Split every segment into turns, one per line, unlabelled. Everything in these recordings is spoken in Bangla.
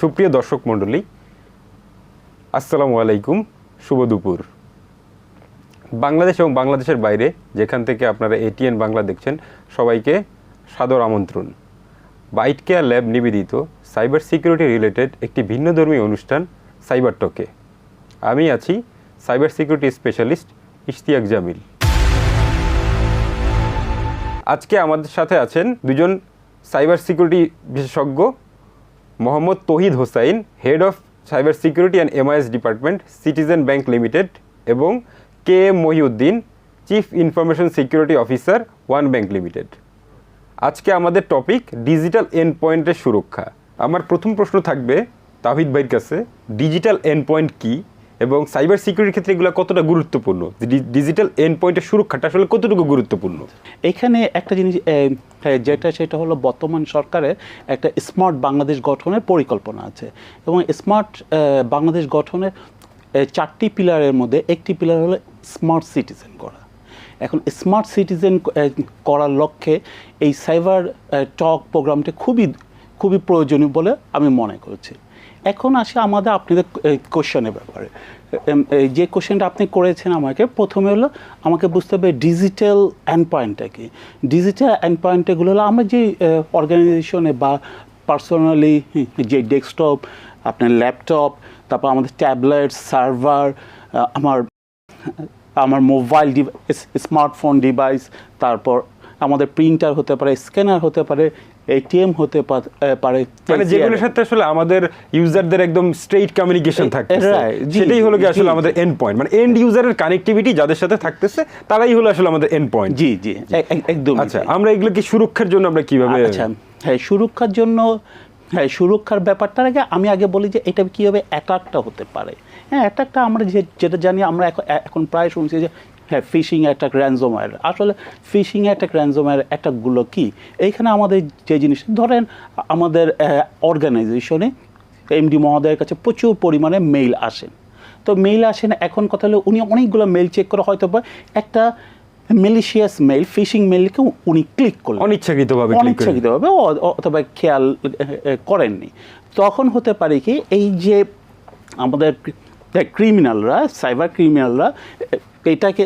সুপ্রিয় দর্শক মণ্ডলী, আসসালামু আলাইকুম, শুভ দুপুর। বাংলাদেশ এবং বাংলাদেশের বাইরে যেখান থেকে আপনারা এটিএন বাংলা দেখছেন, সবাইকে সাদর আমন্ত্রণ। বাইট কেয়ার ল্যাব নিবেদিত সাইবার সিকিউরিটি রিলেটেড একটি ভিন্নধর্মী অনুষ্ঠান, সাইবার টকে। আমি আছি cyber security specialist Ishtiaq Jamil. আজকে আমাদের সাথে আছেন দুজন সাইবার সিকিউরিটি বিশেষজ্ঞ Mohammad Tohid Hossain head of cyber security and MIS department Citizen Bank Limited এবং K M Mohiuddin chief information security officer One Bank Limited আজকে আমাদের টপিক ডিজিটাল এন্ড পয়েন্টের সুরক্ষা। আমার প্রথম প্রশ্ন থাকবে তাহিদ ভাইয়ের কাছে ডিজিটাল এন্ড পয়েন্ট কী? এবং সাইবার সিকিউরিটির ক্ষেত্রে এগুলো কতটা গুরুত্বপূর্ণ? ডিজিটাল এন্ড পয়েন্টের সুরক্ষাটা আসলে কতটুকু গুরুত্বপূর্ণ?
এখানে একটা জিনিস এ, যেটা সেটা হলো বর্তমান সরকারের একটা স্মার্ট বাংলাদেশ গঠনের পরিকল্পনা আছে। এবং স্মার্ট বাংলাদেশ গঠনের চারটি পিলারের মধ্যে একটি পিলার হলো স্মার্ট সিটিজেন করা। এখন স্মার্ট সিটিজেন করার লক্ষ্যে এই সাইবার টক প্রোগ্রামটি খুবই খুবই প্রয়োজনীয় বলে আমি মনে করছি। এখন আসি আমাদের আপনাদের কোশ্চেনের ব্যাপারে। যে কোশ্চেনটা আপনি করেছেন আমাকে, প্রথমে হলো আমাকে বুঝতে হবে ডিজিটাল অ্যান্ড পয়েন্টটা কি। ডিজিটাল অ্যান্ড পয়েন্টগুলো হলো আমরা যে অর্গানাইজেশনে বা পার্সোনালি যে ডেস্কটপ আপনার ল্যাপটপ তারপর আমাদের ট্যাবলেট সার্ভার আমার আমার মোবাইল ডিভাইস স্মার্টফোন ডিভাইস তারপর আমাদের প্রিন্টার হতে পারে স্ক্যানার হতে পারে এটিএম হতে পারে
মানে যেগুলোর সাথে আসলে আমাদের ইউজারদের একদম স্ট্রেইট কমিউনিকেশন থাকতেছে। সেটাই হলো কি আসলে আমাদের এন্ড পয়েন্ট মানে এন্ড ইউজারের কানেক্টিভিটি যাদের সাথে থাকতেছে তারাই হলো আসলে আমাদের এন্ড পয়েন্ট
জি জি। একদম
আচ্ছা আমরা এগুলো কি সুরক্ষার জন্য আমরা কীভাবে
আচ্ছা হ্যাঁ সুরক্ষার জন্য হ্যাঁ সুরক্ষার ব্যাপারটার আগে আমি আগে বলি যে এটা কীভাবে অ্যাটাকটা হতে পারে। হ্যাঁ অ্যাটাকটা আমরা যে যেটা জানি আমরা এখন এখন প্রায় শুনছি যে হ্যাঁ ফিশিং অ্যাটাক র্যানজোমার আসলে ফিশিং অ্যাটাক র্যানজোমার অ্যাটাকগুলো কি? এইখানে আমাদের যে জিনিস ধরেন আমাদের অর্গানাইজেশনে এমডি মহোদয়ের কাছে প্রচুর পরিমাণে মেইল আসেন তো মেইল আসেন এখন কথা হলো উনি অনেকগুলো মেইল চেক করে হয়তো বা একটা মেলিশিয়াস মেইল ফিশিং মেইলকে উনি ক্লিক করলেন।
অনিচ্ছাকৃতভাবে
অনিচ্ছাকৃতভাবে অথবা খেয়াল করেননি। তখন হতে পারে কি এই যে আমাদের ক্রিমিনালরা সাইবার ক্রিমিনালরা এটাকে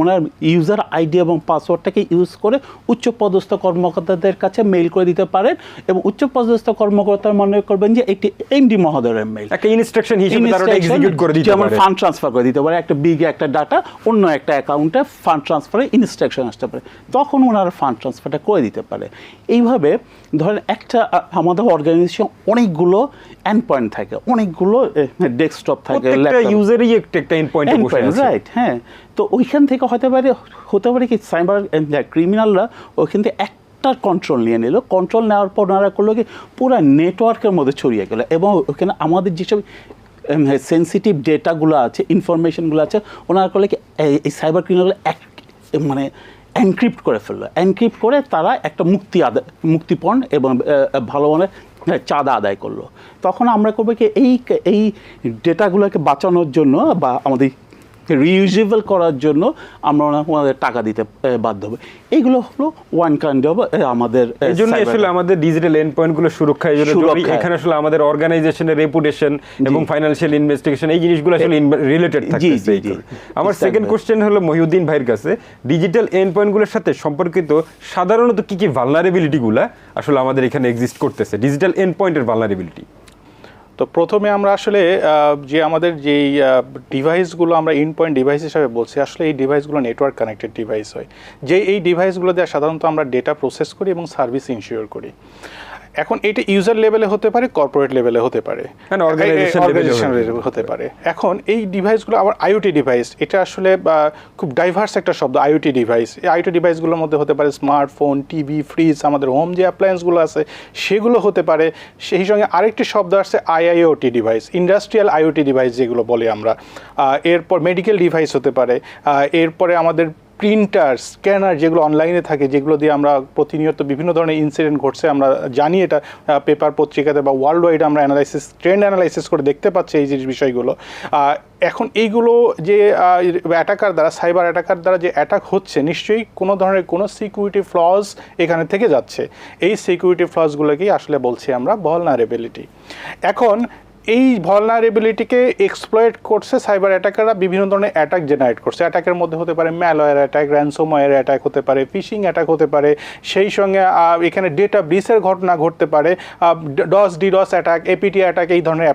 ওনার ইউজার আইডি এবং পাসওয়ার্ডটাকে ইউজ করে উচ্চপদস্থ কর্মকর্তাদের কাছে মেইল করে দিতে পারেন এবং উচ্চপদস্থ কর্মকর্তা মনে করবেন যে একটি এমডি মহোদয়ের মেইল
একটা ইনস্ট্রাকশন হিসেবে তারা এক্সিকিউট করে দিতে পারে।
ফান্ড ট্রান্সফার করে দিতে পারে একটা বিগ একটা ডাটা অন্য একটা অ্যাকাউন্টে ফান্ড ট্রান্সফারে ইনস্ট্রাকশন আসতে পারে। তখন ওনারা ফান্ড ট্রান্সফারটা করে দিতে পারে। এইভাবে ধরেন একটা আমাদের অর্গানাইজেশন অনেকগুলো এন্ড পয়েন্ট থাকে অনেকগুলো ডেস্কটপ থাকে
ইউজারই একটা এন্ড পয়েন্টে
রাইট হ্যাঁ। তো ওইখান থেকে হতে পারে হতে পারে কি, সাইবার ক্রিমিনালরা ওইখান থেকে একটা কন্ট্রোল নিয়ে নিল। কন্ট্রোল নেওয়ার পর ওনারা করল কি, পুরো নেটওয়ার্কের মধ্যে ছড়িয়ে গেলো। এবং ওখানে আমাদের যেসব সেন্সিটিভ ডেটাগুলো আছে ইনফরমেশনগুলো আছে, ওনারা করলে কি, এই- সাইবার ক্রিমিনাল এক মানে এনক্রিপ্ট করে ফেলল। এনক্রিপ্ট করে তারা একটা মুক্তি আদায় মুক্তিপণ এবং ভালো মানের চাঁদা আদায় করল। তখন আমরা করব কি, এই এই ডেটাগুলোকে বাঁচানোর জন্য বা আমাদের রিউজেবল করার জন্য আমরা ওনাদের টাকা দিতে বাধ্য হবে। এইগুলো হলো ওয়ান কাইন্ড অফ আমাদের
এই জন্য আসলে আমাদের ডিজিটাল এন্ড পয়েন্টগুলো সুরক্ষা। এখানে আসলে আমাদের অর্গানাইজেশনের রেপুটেশন এবং ফাইন্যান্সিয়াল ইনভেস্টিগেশন এই জিনিসগুলো আসলে রিলেটেড। করে। আমার সেকেন্ড কোশ্চেন হলো মহিউদ্দিন ভাইয়ের কাছে। ডিজিটাল এন্ড পয়েন্টগুলোর সাথে সম্পর্কিত সাধারণত কি কি ভালনারেবিলিটি গুলা আসলে আমাদের এখানে এক্সিস্ট করতেছে? ডিজিটাল এন্ড পয়েন্টের ভালনারেবিলিটি
তো প্রথমে আমরা আসলে যে আমাদের যেই ডিভাইসগুলো আমরা ইন পয়েন্ট ডিভাইস হিসাবে বলছি, আসলে এই ডিভাইসগুলো নেটওয়ার্ক কানেক্টেড ডিভাইস হয়। যে এই ডিভাইসগুলো দিয়ে সাধারণত আমরা ডেটা প্রসেস করি এবং সার্ভিস ইনশিওর করি। এখন এটা ইউজার লেভেলে হতে পারে কর্পোরেট লেভেলে হতে পারে।
হতে
পারে। এখন এই ডিভাইসগুলো আবার আইওটি ডিভাইস এটা আসলে খুব ডাইভার্স একটা শব্দ আইওটি ডিভাইস এই আইওটি ডিভাইসগুলোর মধ্যে হতে পারে স্মার্টফোন টিভি ফ্রিজ আমাদের হোম যে অ্যাপ্লায়েন্সগুলো আছে সেগুলো হতে পারে। সেই সঙ্গে আরেকটি শব্দ আসছে IIoT device industrial IoT device যেগুলো বলি আমরা। এরপর মেডিকেল ডিভাইস হতে পারে। এরপরে আমাদের প্রিন্টার স্ক্যানার যেগুলো অনলাইনে থাকে, যেগুলো দিয়ে আমরা প্রতিনিয়ত বিভিন্ন ধরনের ইনসিডেন্ট ঘটছে, আমরা জানি এটা পেপার পত্রিকাতে বা ওয়ার্ল্ড ওয়াইড আমরা অ্যানালাইসিস ট্রেন্ড অ্যানালাইসিস করে দেখতে পাচ্ছি এই জিনিস বিষয়গুলো। এখন এইগুলো যে অ্যাটাকার দ্বারা সাইবার অ্যাটাকার দ্বারা যে অ্যাটাক হচ্ছে, নিশ্চয়ই কোনো ধরনের কোনো সিকিউরিটি ফ্লজ এখানে থেকে যাচ্ছে। এই সিকিউরিটি ফ্লজগুলোকেই আসলে বলছি আমরা ভলনারেবিলিটি এখন এই ভলনারেবিলিটিকে এক্সপ্লয়েট করছে সাইবার অ্যাটাকাররা বিভিন্ন ধরনের অ্যাটাক জেনারেট করছে। অ্যাটাকের মধ্যে হতে পারে ম্যালওয়্যার অ্যাটাক র্যানসোমওয়্যার অ্যাটাক হতে পারে ফিশিং অ্যাটাক হতে পারে সেই সঙ্গে এখানে ডেটা ব্রিসের ঘটনা ঘটতে পারে DoS DDoS attack APT attack এই ধরনের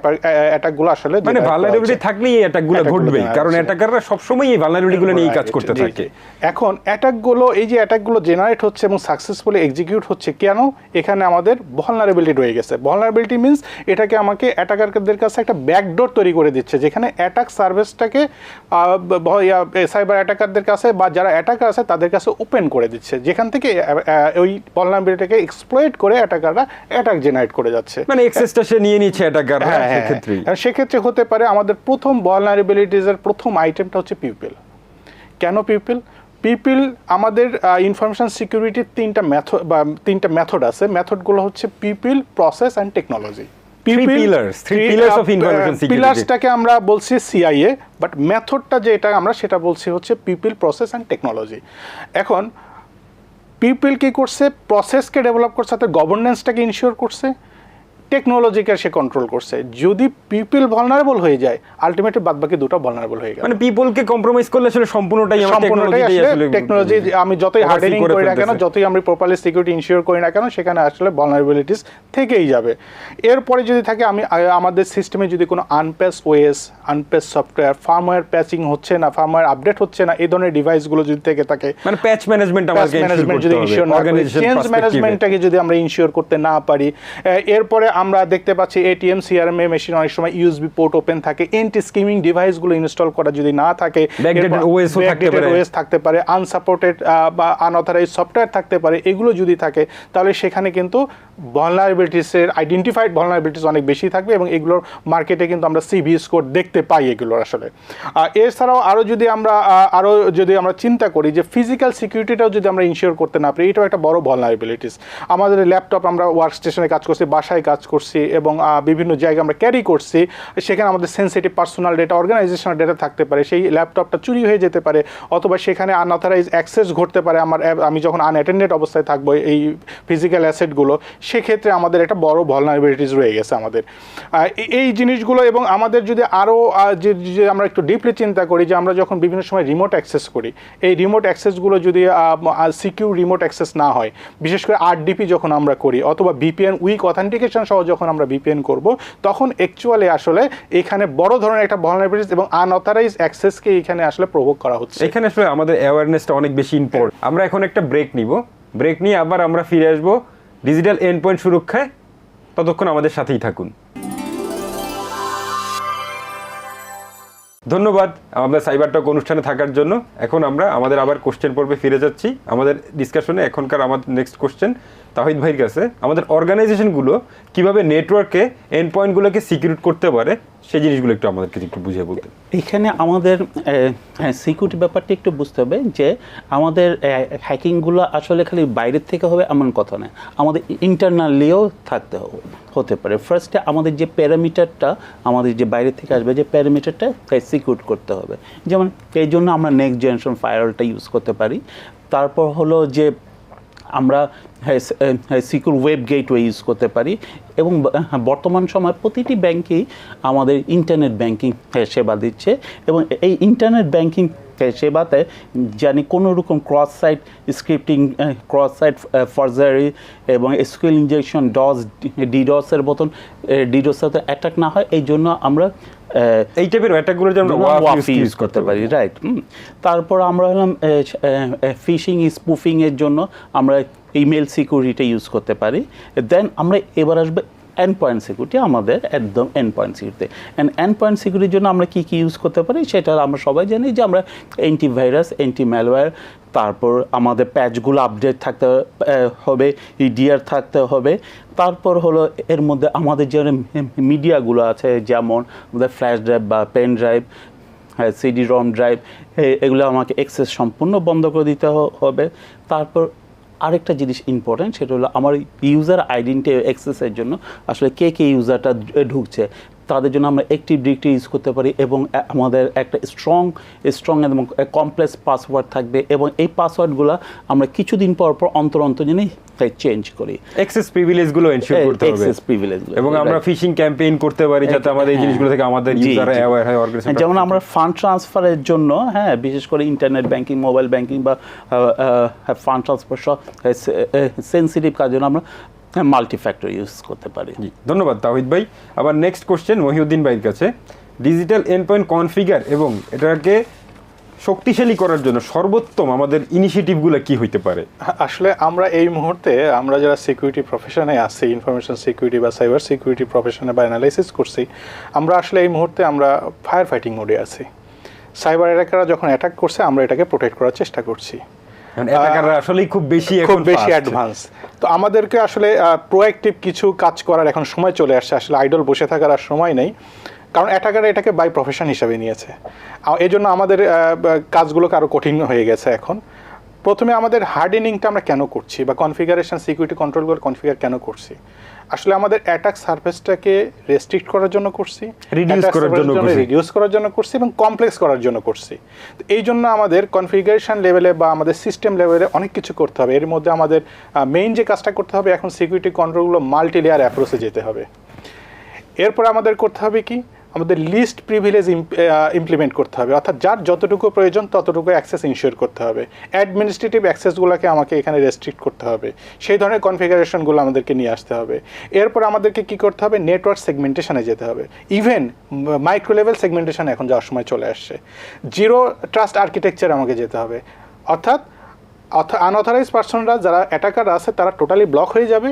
অ্যাটাকগুলো আসলে
মানে ভালনারেবিলিটি। থাকলেই এই অ্যাটাকগুলো
ঘটবে
কারণ। অ্যাটাকাররা সবসময় এই ভালনারেবিলিটিগুলো নিয়েই কাজ করতে থাকে।
এখন অ্যাটাকগুলো এই যে অ্যাটাকগুলো জেনারেট হচ্ছে এবং সাকসেসফুলি এক্সিকিউট হচ্ছে কেন? এখানে আমাদের ভলনারেবিলিটি রয়ে গেছে। ভলনারেবিলিটি মিন্স এটাকে আমাকে অ্যাটাকারদের কাছে একটা ব্যাকডোর তৈরি করে দিচ্ছে যেখানে অ্যাটাক সার্ভিসটাকে সাইবার অ্যাটাকারদের কাছে বা যারা অ্যাটাকার আছে তাদের কাছে ওপেন করে দিচ্ছে। যেখান থেকে ওই ভলনারেবিলিটিকে এক্সপ্লয়েট করে অ্যাটাকাররা অ্যাটাক জেনারেট করে যাচ্ছে।
মানে এক্সেসটা সে নিয়ে নিচ্ছে অ্যাটাকাররা
হ্যাঁ হ্যাঁ হ্যাঁ। সেক্ষেত্রে হতে পারে আমাদের প্রথম ভলনারেবিলিটিজের প্রথম আইটেমটা হচ্ছে পিপল কেন পিপল পিপিল আমাদের ইনফরমেশন সিকিউরিটির তিনটা মেথড বা তিনটা মেথড আছে। মেথডগুলো হচ্ছে পিপিল প্রসেস অ্যান্ড টেকনোলজি পিলার্সটাকে আমরা বলছি সিআইএ বাট মেথডটা যেটা আমরা সেটা বলছি হচ্ছে পিপিল প্রসেস অ্যান্ড টেকনোলজি এখন পিপিল কি করছে? প্রসেসকে ডেভেলপ করছে তাদের গভর্নেন্সটাকে ইনশিওর করছে। টেকনোলজিকে সে কন্ট্রোল করছে। যদি পিপল ভলনারেবল হয়ে যায় আলটিমেটলি বাদবাকি দুটো ভলনারেবল হয়ে গেল।
মানে পিপলকে কম্প্রোমাইজ করলে আসলে সম্পূর্ণটাই
সম্পূর্ণটাই আসলে টেকনোলজি আমি যতই হার্ডেনিং
করি
না কেন যতই আমি প্রপারলি সিকিউরিটি ইনশিওর করি না কেন সেখানে আসলে ভলনারেবিলিটিস থেকেই যাবে। এরপরে যদি থাকে আমি আমাদের সিস্টেমে যদি কোনো unpatch OS unpatch software firmware patching হচ্ছে না ফার্মওয়্যার আপডেট হচ্ছে না এই ধরনের ডিভাইসগুলো যদি থেকে থাকে
মানে প্যাচ ম্যানেজমেন্ট আমাকে
ম্যানেজমেন্ট যদি ইনশিওর না চেঞ্জ ম্যানেজমেন্টটাকে যদি আমরা ইনশিওর করতে না পারি এরপরে আমরা দেখতে পাচ্ছি এটিএম সিআরএম এ মেশিন অনেক সময় ইউএসবি পোর্ট ওপেন থাকে। এন্টি স্কিমিং ডিভাইসগুলো ইনস্টল করা যদি না থাকে। ওএস থাকতে পারে। আনসাপোর্টেড বা আনঅথরাইজ সফটওয়্যার থাকতে পারে এগুলো যদি থাকে তাহলে সেখানে কিন্তু ভলনারেবিলিটিসের আইডেন্টিফাইড ভলনারেবিলিটিস অনেক বেশি থাকবে এবং এগুলোর মার্কেটে কিন্তু আমরা সিভি স্কোর দেখতে পাই এগুলোর আসলে। এছাড়াও আরও যদি আমরা আরও যদি আমরা চিন্তা করি যে ফিজিক্যাল সিকিউরিটিটাও যদি আমরা ইনশিওর করতে না পারি এটাও একটা বড় ভলনারেবিলিটিস আমাদের ল্যাপটপ আমরা ওয়ার্ক স্টেশনে কাজ করছি বাসায় কাজ করছি এবং বিভিন্ন জায়গায় আমরা ক্যারি করছি, সেখানে আমাদের sensitive personal data organisational data থাকতে পারে, সেই ল্যাপটপটা চুরি হয়ে যেতে পারে, অথবা সেখানে আনঅথরাইজ অ্যাক্সেস ঘটতে পারে, আমার আমি যখন আনঅ্যাটেন্ডেড অবস্থায় থাকব, এই ফিজিক্যাল অ্যাসেটগুলো সেক্ষেত্রে আমাদের একটা বড় ভলনারেবিলিটিস রয়ে গেছে আমাদের। এই জিনিসগুলো এবং আমাদের যদি আরও যে যে আমরা একটু ডিপলি চিন্তা করি, যে আমরা যখন বিভিন্ন সময় রিমোট অ্যাক্সেস করি, এই রিমোট অ্যাক্সেসগুলো যদি সিকিউর রিমোট অ্যাক্সেস না হয়, বিশেষ করে আরডিপি যখন আমরা করি, অথবা বিপিএন উইক অথেন্টিকেশন সহ যখন আমরা বিপিএন করব, তখন অ্যাকচুয়ালি আসলে এখানে বড় ধরনের একটা ভলনারেবিলিটিস এবং আনঅথরাইজ অ্যাক্সেসকে এখানে আসলে প্রভোগ করা হচ্ছে।
এখানে আসলে আমাদের অ্যাওয়ারনেসটা অনেক বেশি ইম্পর্টেন্ট আমরা এখন একটা ব্রেক নিব। ব্রেক নিয়ে আবার আমরা ফিরে আসব ডিজিটাল এন্ড পয়েন্ট সুরক্ষায়। ততক্ষণ আমাদের সাথেই থাকুন। ধন্যবাদ আমাদের সাইবার টক অনুষ্ঠানে থাকার জন্য। এখন আমরা আমাদের আবার কোশ্চেন পর্বে ফিরে যাচ্ছি। আমাদের ডিসকাশনে এখনকার আমাদের নেক্সট কোশ্চেন তাহিদ ভাইয়ের কাছে, আমাদের অর্গানাইজেশনগুলো কীভাবে নেটওয়ার্কে এন্ড পয়েন্টগুলোকে সিকিউরিট করতে পারে, সেই জিনিসগুলো একটু আমাদেরকে একটু বুঝিয়ে বলতে।
এখানে আমাদের সিকিউরিটি ব্যাপারটা একটু বুঝতে হবে যে আমাদের হ্যাকিংগুলো আসলে খালি বাইরের থেকে হবে এমন কথা নয়। আমাদের ইন্টারনালিও থাকতে হবে, হতে পারে। ফার্স্টে আমাদের যে প্যারামিটারটা, আমাদের যে বাইরে থেকে আসবে যে প্যারামিটারটা, তাই সিকিউর করতে হবে। যেমন, এই জন্য আমরা নেক্সট জেনারেশন ফায়ারওয়ালটা ইউজ করতে পারি। তারপর হলো যে আমরা সিকিউর ওয়েব গেটওয়ে ইউজ করতে পারি এবং হ্যাঁ, বর্তমান সময় প্রতিটি ব্যাংকেই আমাদের ইন্টারনেট ব্যাংকিং সেবা দিচ্ছে এবং এই ইন্টারনেট ব্যাংকিং সেবাতে জানি কোনো রকম cross site scripting cross site forgery এবং এসকিউএল ইঞ্জেকশন ডস ডিডসের মতন ডিডসের অ্যাটাক না হয়। এই জন্য আমরা
এই টাইপের অ্যাটাকগুলো যে আমরা ওয়াফ
ইউজ করতে পারি রাইট তারপর আমরা হলাম ফিশিং স্পুফিং এর জন্য আমরা ইমেল সিকিউরিটি ইউজ করতে পারি। দেন আমরা এবার আসবে এন্ড পয়েন্ট সিকিউরিটি আমাদের একদম end point security and end point সিকিউরিটির জন্য আমরা কী কী ইউজ করতে পারি? সেটা আমরা সবাই জানি যে আমরা অ্যান্টিভাইরাস অ্যান্টি ম্যালওয়্যার তারপর আমাদের প্যাচগুলো আপডেট থাকতে হবে ইডিআর থাকতে হবে। তারপর হলো এর মধ্যে আমাদের যে মিডিয়াগুলো আছে, যেমন আমাদের ফ্ল্যাশ ড্রাইভ বা পেন ড্রাইভ হ্যাঁ সিডি রম ড্রাইভ এগুলো আমাকে এক্সেস সম্পূর্ণ বন্ধ করে দিতে হবে। তারপর আরেকটা জিনিস ইম্পর্টেন্ট সেটা হলো আমার ইউজার আইডেন্টি অ্যাক্সেসের জন্য আসলে কে কে ইউজারটা ঢুকছে। তাদের জন্য আমরা একটি ডিরেক্টরি ইউজ করতে পারি এবং আমাদের একটা স্ট্রং স্ট্রং এবং কমপ্লেক্স পাসওয়ার্ড থাকবে এবং এই পাসওয়ার্ডগুলো আমরা কিছুদিন পর পর অন্তর অন্তর জন্যই তাই চেঞ্জ করি।
এক্সেস প্রিভিলেজগুলো এনশিওর করতে হবে।
এক্সেস প্রিভিলেজ
এবং আমরা ফিশিং ক্যাম্পেইন করতে পারি যাতে আমাদের এই
হ্যাঁ।
জিনিসগুলো থেকে আমাদের
জি,
ইউজার অ্যাওয়্যার হয় অর্গানাইজেশন
হ্যাঁ, যেমন আমরা ফান্ড ট্রান্সফারের জন্য হ্যাঁ বিশেষ করে ইন্টারনেট ব্যাংকিং মোবাইল ব্যাংকিং বা ফান্ড ট্রান্সফার সব সেন্সিটিভ কাজের জন্য আমরা মাল্টি ফ্যাক্টর ইউজ করতে পারি।
জি ধন্যবাদ তাহিদ ভাই। আবার নেক্সট কোশ্চেন মহিউদ্দিন ভাইয়ের কাছে। ডিজিটাল এন্ড পয়েন্ট কনফিগার এবং এটাকে শক্তিশালী করার জন্য সর্বোত্তম আমাদের ইনিশিয়েটিভগুলো কি হইতে পারে?
আসলে আমরা এই মুহূর্তে আমরা যারা সিকিউরিটি প্রফেশনে আছি ইনফরমেশন সিকিউরিটি বা সাইবার সিকিউরিটি প্রফেশনে বা অ্যানালাইসিস করছি আমরা আসলে এই মুহূর্তে আমরা ফায়ার ফাইটিং মোডে আছি। সাইবার অ্যাটাকাররা যখন অ্যাটাক করছে আমরা এটাকে প্রোটেক্ট করার চেষ্টা করছি।
আসলেই খুব বেশি
খুব
এখন
বেশি অ্যাডভান্স তো আমাদেরকে আসলে প্রোয়াক্টিভ কিছু কাজ করার এখন সময় চলে আসছে। আসলে আইডল বসে থাকার আর সময় নেই। কারণ অ্যাটাকার এটাকে বাই প্রফেশন হিসাবে নিয়েছে। এই জন্য আমাদের কাজগুলো কাজগুলোকে আরও কঠিন হয়ে গেছে এখন। প্রথমে আমাদের হার্ডেনিংটা আমরা কেন করছি বা কনফিগারেশন সিকিউরিটি কন্ট্রোলগুলো কনফিগার কেন করছি? আসলে আমাদের অ্যাটাক সারফেসটাকে রেস্ট্রিক্ট করার জন্য করছি
রিডিউস করার জন্য করছি।
রিডিউস করার জন্য করছি এবং কমপ্লেক্স করার জন্য করছি। তো এই জন্য আমাদের কনফিগারেশন লেভেলে বা আমাদের সিস্টেম লেভেলে অনেক কিছু করতে হবে। এর মধ্যে আমাদের মেইন যে কাজটা করতে হবে এখন সিকিউরিটি কন্ট্রোলগুলো মাল্টি লেয়ার অ্যাপ্রোচে যেতে হবে। এরপর আমাদের করতে হবে কি? আমাদের লিস্ট প্রিভিলেজ ইমপ্লিমেন্ট করতে হবে। অর্থাৎ যার যতটুকু প্রয়োজন, ততটুকু অ্যাক্সেস ইনশিওর করতে হবে। অ্যাডমিনিস্ট্রেটিভ অ্যাক্সেসগুলোকে আমাকে এখানে রেস্ট্রিক্ট করতে হবে। সেই ধরনের কনফিগারেশনগুলো আমাদেরকে নিয়ে আসতে হবে। এরপর আমাদেরকে কি করতে হবে? নেটওয়ার্ক সেগমেন্টেশনে যেতে হবে। ইভেন মাইক্রো লেভেল সেগমেন্টেশন এখন যাওয়ার সময় চলে আসছে। জিরো ট্রাস্ট আর্কিটেকচার আমাকে যেতে হবে। অর্থাৎ আনঅথরাইজ পার্সনরা যারা অ্যাটাকার আছে, তারা টোটালি ব্লক হয়ে যাবে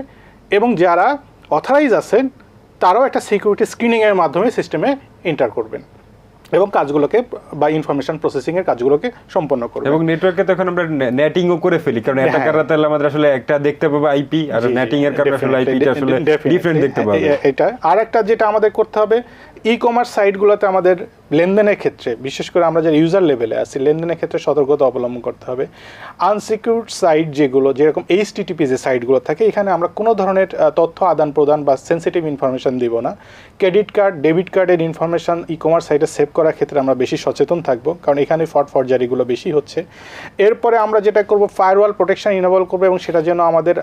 এবং যারা অথরাইজ আছেন তারাও একটা সিকিউরিটি স্ক্রিনিংয়ের মাধ্যমে সিস্টেমে এন্টার করবেন এবং কাজগুলোকে বা ইনফরমেশন প্রসেসিং এর কাজগুলোকে সম্পন্ন করবে
এবং নেটওয়ার্কে তখন আমরা ও করে ফেলি কারণ। অ্যাটাকাররা তাহলে আমাদের আসলে একটা দেখতে পাবে আইপি আর নেটিং এর কারণে আসলে আইপিটা আসলে. ডিফারেন্ট দেখতে পাবে
এটা আর একটা যেটা আমাদের করতে হবে ই কমার্স সাইটগুলোতে আমাদের লেনদেনের ক্ষেত্রে, বিশেষ করে আমরা যারা ইউজার লেভেলে আছি, লেনদেনের ক্ষেত্রে সতর্কতা অবলম্বন করতে হবে। আনসিকিউরড সাইট যেগুলো, যেরকম এইচটিটিপি যে সাইটগুলো থাকে, এখানে আমরা কোনো ধরনের তথ্য আদান প্রদান বা সেন্সিটিভ ইনফরমেশন দিব না। ক্রেডিট কার্ড ডেবিট কার্ডের ইনফরমেশন ই কমার্স সাইটে সেভ করার ক্ষেত্রে আমরা বেশি সচেতন থাকব, কারণ এখানে ফট ফরজারিগুলো বেশি হচ্ছে। এরপরে আমরা যেটা করব ফায়ারওয়াল প্রোটেকশন ইনভলভ করব এবং সেটা যেন আমাদের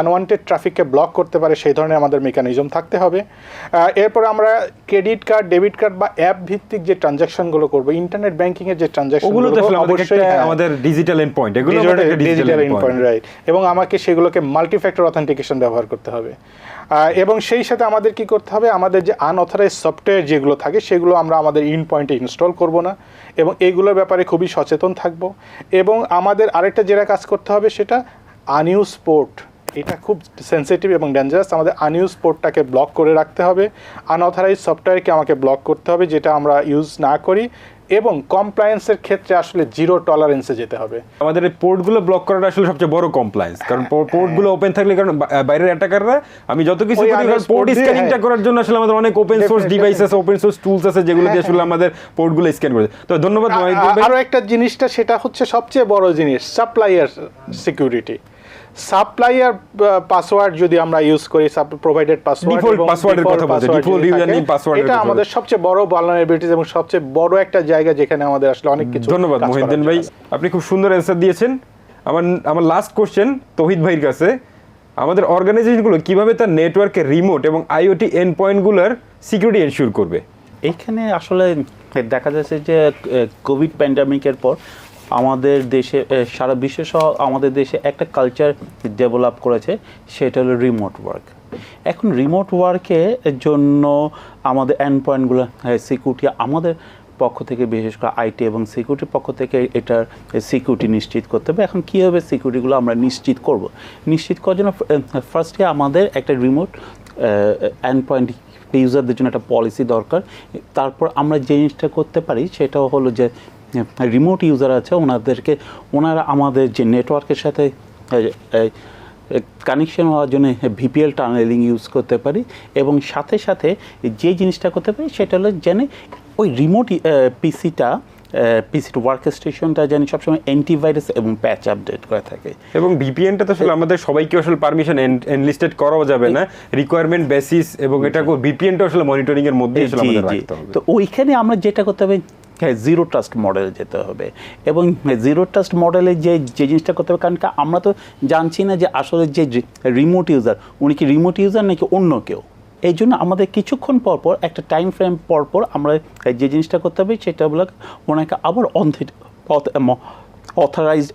আনওয়ান্টেড ট্রাফিককে ব্লক করতে পারে, সেই ধরনের আমাদের মেকানিজম থাকতে হবে। এরপরে আমরা ক্রেডিট কার্ড ডেবিট কার্ড বা অ্যাপ ভিত্তিক যে ট্রানজাকশনগুলো করব ইন্টারনেট ব্যাংকিং এর যে ট্রানজাকশন
ওগুলো তো আসলে আমাদের ডিজিটাল এন্ড পয়েন্ট এগুলো ডিজিটাল এন্ড
ইনপয়েন্ট রাইট এবং আমাকে সেগুলোকে মাল্টি ফ্যাক্টর অথেন্টিকেশন ব্যবহার করতে হবে। এবং সেই সাথে আমাদের কি করতে হবে আমাদের যে আনঅথরাইজ সফটওয়্যার যেগুলো থাকে সেগুলো আমরা আমাদের ইন পয়েন্টে ইনস্টল করব না। এবং এইগুলোর ব্যাপারে খুবই সচেতন থাকব। এবং আমাদের আরেকটা যেটা কাজ করতে হবে সেটা আনইউজ পোর্ট এটা খুব সেন্সিটিভ এবং ডেঞ্জারাস আমাদের আনইউজ পোর্টটাকে ব্লক করে রাখতে হবে। আনঅথরাইজ সফটওয়্যারকে আমাকে ব্লক করতে হবে যেটা আমরা ইউজ না করি। এবং কমপ্লায়েন্সের ক্ষেত্রে আসলে জিরো টলারেন্সে যেতে হবে।
আমাদের এই পোর্টগুলো ব্লক করাটা আসলে সবচেয়ে বড় কমপ্লায়েন্স কারণ পোর্টগুলো ওপেন থাকলে কারণ বাইরের অ্যাটাকাররা আমি যত কিছু করি পোর্ট স্ক্যানিংটা
হ্যাঁ।
করার জন্য আসলে আমাদের অনেক ওপেন সোর্স ডিভাইস আছে ওপেন সোর্স টুলস আছে যেগুলো দিয়ে
হ্যাঁ,
আসলে আমাদের পোর্টগুলো স্ক্যান করে। তো ধন্যবাদ
আরও একটা জিনিসটা সেটা হচ্ছে সবচেয়ে বড় জিনিস সাপ্লাইয়ার সিকিউরিটি সাপ্লাইয়ার পাসওয়ার্ড যদি আমরা ইউজ করি প্রোভাইডেড পাসওয়ার্ড
এর কথা বলছি, username, password এর
এটা আমাদের সবচেয়ে বড় ভালনারেবিলিটিস এবং সবচেয়ে বড় একটা জায়গা যেখানে আমাদের আসলে অনেক কিছু
ধন্যবাদ মহিউদ্দিন ভাই। আপনি খুব সুন্দর অ্যান্সার দিয়েছেন। আমার আমার লাস্ট কোশ্চেন তহিদ ভাইয়ের কাছে। আমাদের অর্গানাইজেশনগুলো কীভাবে তার নেটওয়ার্কের রিমোট এবং আইওটি এন্ড পয়েন্টগুলোর সিকিউরিটি এনশিওর করবে?
এইখানে আসলে দেখা যাচ্ছে যে কোভিড প্যান্ডামিকের পর আমাদের দেশে সারা বিশ্ব সহ আমাদের দেশে একটা কালচার ডেভেলপ করেছে, সেটা হলো রিমোট ওয়ার্ক এখন রিমোট ওয়ার্কের জন্য আমাদের এন্ড পয়েন্টগুলো সিকিউরিটি আমাদের পক্ষ থেকে, বিশেষ করে আইটি এবং সিকিউরিটির পক্ষ থেকে এটার সিকিউরিটি নিশ্চিত করতে হবে। এখন কীভাবে সিকিউরিটিগুলো আমরা নিশ্চিত করব। নিশ্চিত করার জন্য ফার্স্টে আমাদের একটা রিমোট এন্ড পয়েন্ট ইউজারদের জন্য একটা পলিসি দরকার। তারপর আমরা যে জিনিসটা করতে পারি সেটা হলো যে রিমোট ইউজার আছে ওনাদেরকে ওনারা আমাদের যে নেটওয়ার্কের সাথে কানেকশন হওয়ার জন্য ভিপিএল টানেলিং ইউজ করতে পারি এবং সাথে সাথে যে জিনিসটা করতে পারি সেটা হলো জেনে ওই রিমোট পিসিটা পিসির ওয়ার্ক স্টেশনটা জানি সবসময় অ্যান্টিভাইরাস এবং প্যাচ আপডেট করে থাকে।
এবং ভিপিএনটা তো আসলে আমাদের সবাইকে আসলে পারমিশন এনলিস্টেড করাও যাবে না। রিকোয়ারমেন্ট বেসিস এবং এটা ভিপিএনটা আসলে মনিটরিং এর মধ্যে আসলে আমাদের রাখতে হবে।
তো ওইখানে আমরা যেটা করতে হবে জিরো ট্রাস্ট মডেলে যেতে হবে। এবং জিরো ট্রাস্ট মডেলে যে যে জিনিসটা করতে হবে, কারণ আমরা তো জানছি না যে আসলে যে রিমোট ইউজার উনি কি রিমোট ইউজার নাকি অন্য কেউ? এই জন্য আমাদের কিছুক্ষণ পর পর, একটা টাইম ফ্রেম পর পর আমরা যে জিনিসটা করতে হবে, সেটা হলো ওনাকে আবার অথরাইজ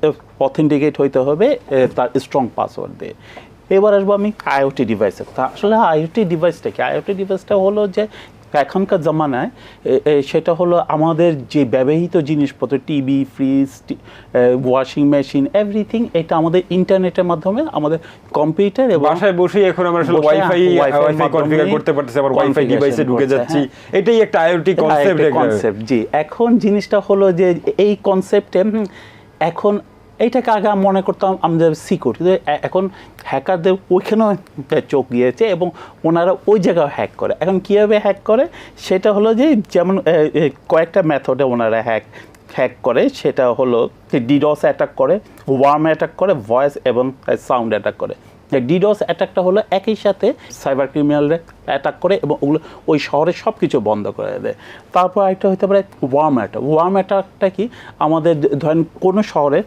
অথেন্টিকেট হইতে হবে তার স্ট্রং পাসওয়ার্ড দিয়ে। এবার আসব আমি আইওটি ডিভাইসে আসলে আইওটি ডিভাইসটা কি? আইওটি ডিভাইসটা হলো যে এখনকার জামানায় সেটা হলো আমাদের যে ব্যবহৃত জিনিসপত্র TV fridge washing machine everything এটা আমাদের ইন্টারনেটের মাধ্যমে আমাদের কম্পিউটার এবং
বাসায় বসেই এখন আমরা আসলে ওয়াইফাই ওয়াইফাই কনফিগার করতে পারতেছি আবার ওয়াইফাই ডিভাইসে ঢুকে যাচ্ছি
হ্যাঁ।
এটাই একটা আইওটি কনসেপ্ট
কনসেপ্ট জি এখন জিনিসটা হলো যে এই কনসেপ্টে এখন এইটাকে আগে আমি মনে করতাম আমাদের সিকিউরিটি এখন হ্যাকারদের ওইখানেও চোখ গিয়েছে এবং ওনারা ওই জায়গায় হ্যাক করে। এখন কীভাবে হ্যাক করে? সেটা হলো যে যেমন কয়েকটা মেথডে ওনারা হ্যাক হ্যাক করে। সেটা হলো ডিডস অ্যাটাক করে ওয়ার্ম অ্যাটাক করে ভয়েস এবং সাউন্ড অ্যাটাক করে। ডিডস অ্যাটাকটা হলো একই সাথে সাইবার ক্রিমিনালরা অ্যাটাক করে এবং ওগুলো ওই শহরে সব কিছু বন্ধ করে দেয়। তারপর একটা হতে পারে ওয়ার্ম অ্যাটাক ওয়ার্ম অ্যাটাকটা কি? আমাদের ধরেন কোনো শহরে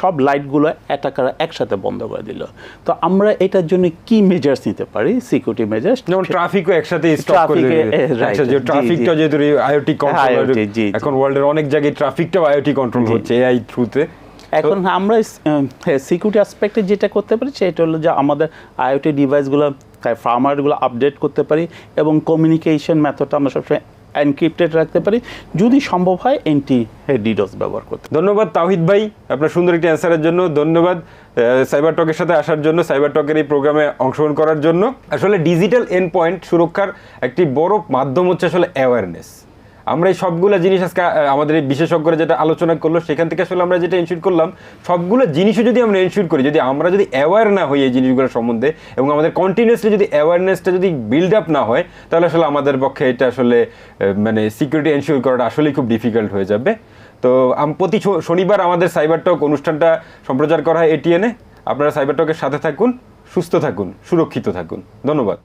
সব লাইটগুলো অ্যাটাকার একসাথে বন্ধ করে দিল। তো আমরা এটার জন্য কি মেজার্স নিতে পারি? সিকিউরিটি মেজার্স
যেমন ট্রাফিকও একসাথে স্টপ করে ট্রাফিকটা। যেহেতু আইওটি কন্ট্রোল। এখন ওয়ার্ল্ডের অনেক জায়গায় ট্রাফিকটাও আইওটি কন্ট্রোল হচ্ছে এআই থ্রুতে
এখন আমরা সিকিউরিটি অ্যাসপেক্টে যেটা করতে পারি সেটা হলো যে আমাদের আইওটি ডিভাইসগুলো ফার্মারগুলো আপডেট করতে পারি এবং কমিউনিকেশন মেথডটা আমরা সবসময় এনক্রিপ্টেড রাখতে পারি, যদি সম্ভব হয় এন্টি ডিডোস ব্যবহার করতে।
ধন্যবাদ তাহিদ ভাই, আপনার সুন্দর একটি অ্যান্সারের জন্য, ধন্যবাদ সাইবার টকের সাথে আসার জন্য সাইবার টকের এই প্রোগ্রামে অংশগ্রহণ করার জন্য। আসলে ডিজিটাল এন্ড পয়েন্ট সুরক্ষার একটি বড় মাধ্যম হচ্ছে আসলে অ্যাওয়ারনেস আমরা এই সবগুলো জিনিস আজকে আমাদের বিশেষজ্ঞরা যেটা আলোচনা করল, সেখান থেকে আসলে আমরা যেটা ইনশিওর করলাম, সবগুলো জিনিসও যদি আমরা ইনশিওর করি, যদি আমরা যদি অ্যাওয়ার না হই এই জিনিসগুলো সম্বন্ধে, এবং আমাদের কন্টিনিউসলি যদি অ্যাওয়ারনেসটা যদি বিল্ড আপ না হয়, তাহলে আসলে আমাদের পক্ষে এটা আসলে মানে সিকিউরিটি এনশিওর করাটা আসলেই খুব ডিফিকাল্ট হয়ে যাবে। তো প্রতি শনিবার আমাদের সাইবার টক অনুষ্ঠানটা সম্প্রচার করা হয় এটিএনে আপনারা সাইবার টকের সাথে থাকুন, সুস্থ থাকুন, সুরক্ষিত থাকুন। ধন্যবাদ।